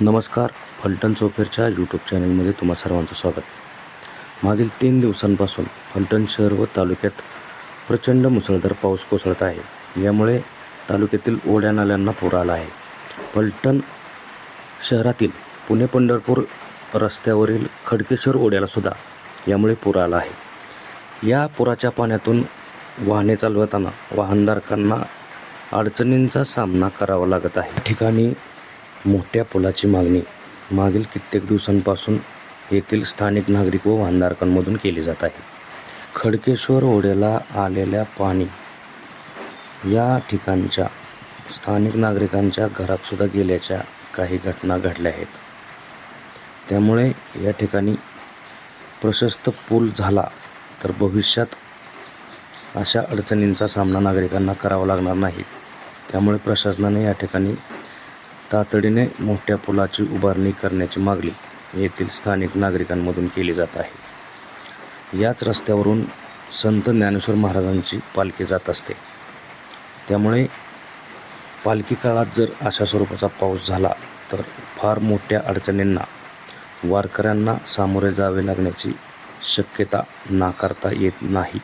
नमस्कार फलटण चौफेरच्या यूट्यूब चॅनलमध्ये तुम्हा सर्वांचं स्वागत. मागील तीन दिवसांपासून फलटण शहर व तालुक्यात प्रचंड मुसळधार पाऊस कोसळत आहे. यामुळे तालुक्यातील ओढ्या नाल्यांना पूर आला आहे. फलटण शहरातील पुणे पंढरपूर रस्त्यावरील खडकेश्वर ओढ्याला सुद्धा यामुळे पूर आला आहे. या पुराच्या पाण्यातून वाहने चालवताना वाहनधारकांना अडचणींचा सामना करावा लागत आहे. ठिकाणी मोठ्या पुलाची मागणी. मागील कित्येक दिवसांपासून येथील स्थानिक नागरिक व वाहनधारकांमधून केली जात आहे. खडकेश्वर ओढ्याला आलेल्या पाणी या ठिकाणच्या स्थानिक नागरिकांच्या घरातसुद्धा गेल्याच्या काही घटना घडल्या आहेत. त्यामुळे या ठिकाणी प्रशस्त पूल झाला तर भविष्यात अशा अडचणींचा सामना नागरिकांना करावा लागणार नाही. त्यामुळे प्रशासनाने या ठिकाणी तातडीने मोठ्या पुलाची उभारणी करण्याची मागणी येथील स्थानिक नागरिकांमधून केली जात आहे. याच रस्त्यावरून संत ज्ञानेश्वर महाराजांची पालखी जात असते. त्यामुळे पालखी काळात जर अशा स्वरूपाचा पाऊस झाला तर फार मोठ्या अडचणींना वारकऱ्यांना सामोरे जावे लागण्याची शक्यता नाकारता येत नाही.